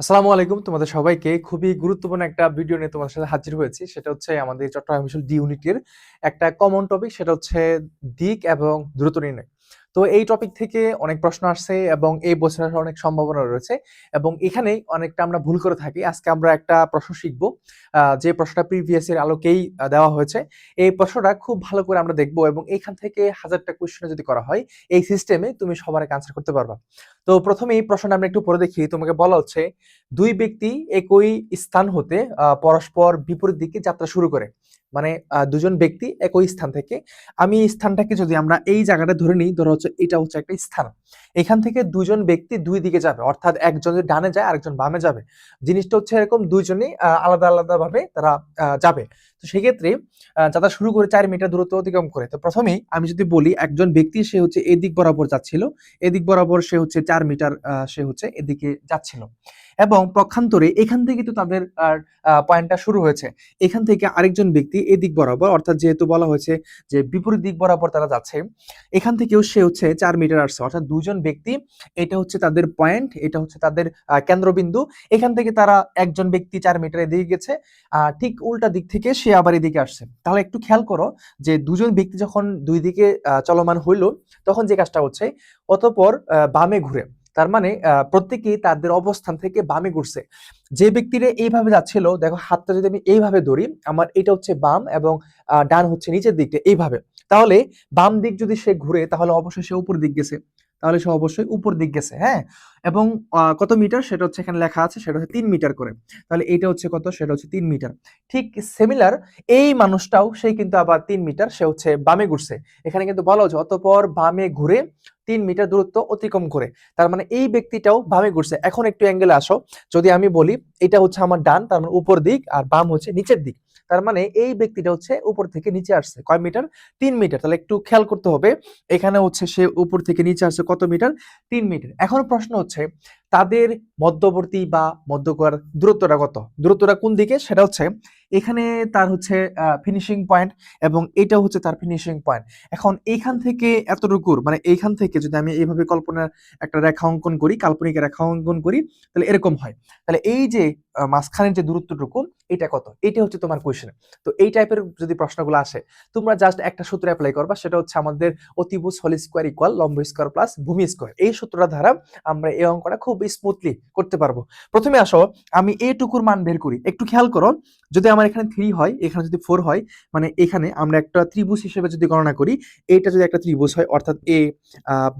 আসসালামু আলাইকুম। তোমাদের সবাইকে খুবই গুরুত্বপূর্ণ একটা ভিডিও নিয়ে তোমাদের সাথে হাজির হয়েছি। সেটা হচ্ছে আমাদের চট্টগ্রাম মিশন ডি ইউনিটের একটা কমন টপিক সেটা হচ্ছে দিক এবং দ্রুত নির্ণয়। তো এই টপিক থেকে অনেক প্রশ্ন আসছে এবং এই বছরের অনেক সম্ভাবনা রয়েছে এবং এখানেই অনেকটা আমরা ভুল করে থাকি। আজকে আমরা একটা প্রশ্ন শিখব। যে প্রশ্নটা প্রিভিয়াস এর আলোকেই দেওয়া হয়েছে। এই প্রশ্নটা খুব ভালো করে আমরা দেখব এবং এখান থেকে হাজারটা কোয়েশ্চেন যদি করা হয়, এই সিস্টেমে তুমি সবার আনসার করতে পারবা। তো প্রথমে এই প্রশ্নটা আমরা একটু পরে দেখি। তোমাকে বলা হচ্ছে, দুই ব্যক্তি একই স্থান হতে পরস্পর বিপরীত দিকে যাত্রা শুরু করে। মানে দুজন ব্যক্তি একই স্থান থেকে। আমি এই স্থানটাকে যদি আমরা এই জায়গাটা ধরে নিই, ধরো হচ্ছে এটা হচ্ছে একটা স্থান। এখান থেকে দুজন ব্যক্তি দুই দিকে যাবে, অর্থাৎ একজন ডানে যায়, আরেকজন বামে যাবে। জিনিসটা হচ্ছে এরকম দুইজনই আলাদা আলাদা ভাবে তারা যাবে। তো সেক্ষেত্রে যাত্রা শুরু করে চার মিটার দূরত্ব অতিক্রম করে, তো প্রথমেই আমি যদি বলি, একজন ব্যক্তি সে হচ্ছে এদিক বরাবর যাচ্ছিল, এদিক বরাবর সে হচ্ছে চার মিটার সে হচ্ছে এদিকে যাচ্ছিল। এবং পক্ষান্তরে এখান থেকে তো তাদের পয়েন্টটা শুরু হয়েছে। এখান থেকে আরেকজন ব্যক্তি এদিক বরাবর, অর্থাৎ যেহেতু বলা হয়েছে যে বিপরীত দিক বরাবর তারা যাচ্ছে, এখান থেকেও সে হচ্ছে চার মিটার আসছে। অর্থাৎ দুজন ব্যক্তি, এটা হচ্ছে তাদের পয়েন্ট এটা হচ্ছে তাদের কেন্দ্রবিন্দু। এখান থেকে তারা একজন ব্যক্তি চার মিটার এদিকে গেছে ঠিক উল্টা দিক থেকে সে আবার এদিকে আসছে। তাহলে একটু খেয়াল করো যে দুজন ব্যক্তি যখন দুই দিকে চলমান হইল, তখন যে কাজটা হচ্ছে, অতঃপর বামে ঘুরে। তার মানে প্রত্যেকেই তাদের অবস্থান থেকে বামে ঘুরছে। যে ব্যক্তিরা এইভাবে যাচ্ছিল, দেখো হাতটা যদি আমি এইভাবে ধরি, আমার এটা হচ্ছে বাম এবং ডান হচ্ছে নিচের দিকটা এইভাবে। তাহলে বাম দিক যদি সে ঘুরে, তাহলে অবশ্যই সে উপর দিক গেছে। তাহলে সে অবশ্যই উপর দিক গেছে হ্যাঁ? এবং কত মিটার? সেটা হচ্ছে এখানে লেখা আছে, সেটা হচ্ছে তিন মিটার করে। তাহলে এটা হচ্ছে কত? সেটা হচ্ছে তিন মিটার। ঠিক সিমিলার এই মানুষটাও, সে কিন্তু আবার তিন মিটার, সে হচ্ছে বামে ঘুরছে। এখানে কিন্তু বলা হচ্ছে অতঃপর বামে ঘুরে তিন মিটার দূরত্ব অতিক্রম করে। তার মানে এই ব্যক্তিটাও ভাবে ঘুরছে। এখন একটু অ্যাঙ্গেলে আসো। যদি আমি বলি, এটা হচ্ছে আমার ডান, তার মানে উপর দিক, আর বাম হচ্ছে নিচের দিক। তার মানে এই ব্যক্তিটা হচ্ছে উপর থেকে নিচে আসছে। কয় মিটার? তিন মিটার। তাহলে একটু খেয়াল করতে হবে। এখানে হচ্ছে সে উপর থেকে নিচে আসছে কত মিটার? তিন মিটার। এখন প্রশ্ন হচ্ছে তাদের মধ্যবর্তী বা মধ্যকর দূরত্বটা কত? দূরত্বটা কোন দিকে? সেটা হচ্ছে এখানে তার হচ্ছে ফিনিশিং পয়েন্ট এবং এটা হচ্ছে তার ফিনিশিং পয়েন্ট এখন এইখান থেকে এতটুকুর মানে এইখান থেকে যদি আমি এইভাবে কল্পনার একটা রেখা অঙ্কন করি, কাল্পনিক রেখা অঙ্কন করি, তাহলে এরকম হয়। তাহলে এই যে মাঝখানের যে দূরত্বটুকু, এটা কত? এটা হচ্ছে তোমার কোয়েশ্চেন তো এই টাইপের যদি প্রশ্নগুলো আসে, তোমরা জাস্ট একটা সূত্র অ্যাপ্লাই করবা, সেটা হচ্ছে আমাদের অতিভুজ হোল স্কোয়ার ইকুয়াল লম্ব স্কোয়ার প্লাস ভূমি স্কোয়ার এই সূত্রটা দ্বারা আমরা এই অঙ্কটা খুব স্মুথলি করতে পারব। প্রথমে আসো, আমি এটুকুর মান বের করি। একটু খেয়াল করো, যদি আমার এখানে থ্রি হয়, এখানে যদি ফোর হয় মানে এখানে আমরা একটা ত্রিভুজ হিসেবে যদি গণনা করি এটা যদি একটা ত্রিভুজ হয়, অর্থাৎ এ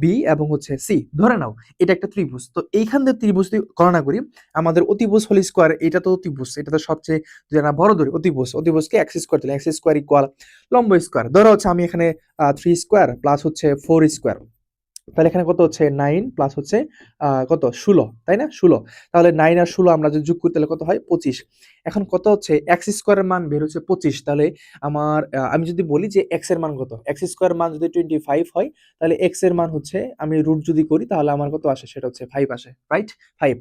বি এবং হচ্ছে সি ধরে নাও, এটা একটা ত্রিভুজ। তো এইখান থেকে ত্রিভুজ গণনা করি, আমাদের অতিভুজ হোল স্কোয়ার এটা তো অতিভুজ, এটা তো সবচেয়ে, যদি আমরা বড় ধরি, অতিভুজ, অতিভুজকে এক্স স্কোয়ার দিলে এক্স স্কোয়ার ইকুয়াল লম্ব স্কোয়ার ধরো হচ্ছে আমি এখানে থ্রি স্কোয়ার প্লাস হচ্ছে ফোর স্কোয়ার তাহলে এখানে কত হচ্ছে? নাইন প্লাস হচ্ছে কত? ষোলো, তাই না? ষোলো। তাহলে নাইন আর ষোলো আমরা যদি যোগ করি, তাহলে কত হয়? পঁচিশ। এখন কত হচ্ছে? এক্স স্কোয়ারের মান বের হচ্ছে পঁচিশ। তাহলে আমার আমি যদি বলি যে এক্সের মান কত? এক্স স্কোয়ার মান যদি টোয়েন্টি ফাইভ হয়, তাহলে এক্সের মান হচ্ছে, আমি রুট যদি করি, তাহলে আমার কত আসে? সেটা হচ্ছে ফাইভ আসে রাইট ফাইভ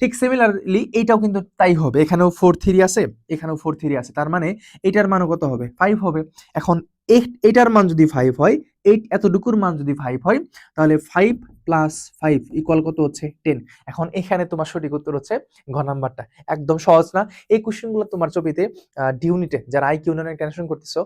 ঠিক সিমিলারলি এইটাও কিন্তু তাই হবে। এখানেও ফোর থ্রি আছে, এখানেও ফোর থ্রি আছে। তার মানে এটার মানও কত হবে? ফাইভ হবে। এখন এ- এটার মান যদি ফাইভ হয় এই এতটুকুর মান যদি ফাইভ হয় তাহলে ফাইভ প্লাস ফাইভ ইকুয়াল কত হচ্ছে? টেন এখন এখানে তোমার সঠিক উত্তর হচ্ছে ঘ নাম্বারটা। একদম সহজ না? এই কোশ্চেনগুলো তোমার ছবিতে ডিউনিটে যারা আইকিউ নিয়ে টেনশন করতেছো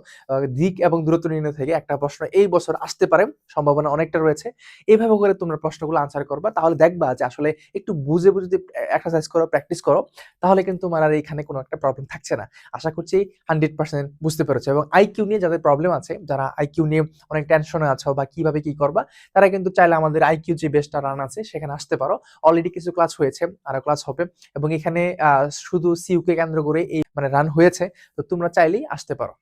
দিক এবং দূরত্ব নির্ণয় থেকে একটা প্রশ্ন এই বছর আসতে পারে, সম্ভাবনা অনেকটা রয়েছে। এইভাবে করে তোমরা প্রশ্নগুলো আনসার করবা, তাহলে দেখবা যে আসলে একটু বুঝে বুঝে এক্সারসাইজ করো প্র্যাকটিস করো, তাহলে কিন্তু তোমার আর এখানে কোনো একটা প্রবলেম থাকছে না। আশা করছি হান্ড্রেড পার্সেন্ট বুঝতে পেরেছ। এবং আইকিউ নিয়ে যাদের প্রবলেম আছে, যারা আইকিউ নিয়ে অনেক টেনশনে আছো বা কীভাবে কি করবা, তারা কিন্তু চাইলে আমাদের আইকিউ যে বেস্টটা রান আছে, সেখানে আসতে পারো। অলরেডি কিছু ক্লাস হয়েছে, আরও ক্লাস হবে। এবং এখানে শুধু সিউকে কেন্দ্র করে এই মানে রান হয়েছে। তো তোমরা চাইলেই আসতে পারো।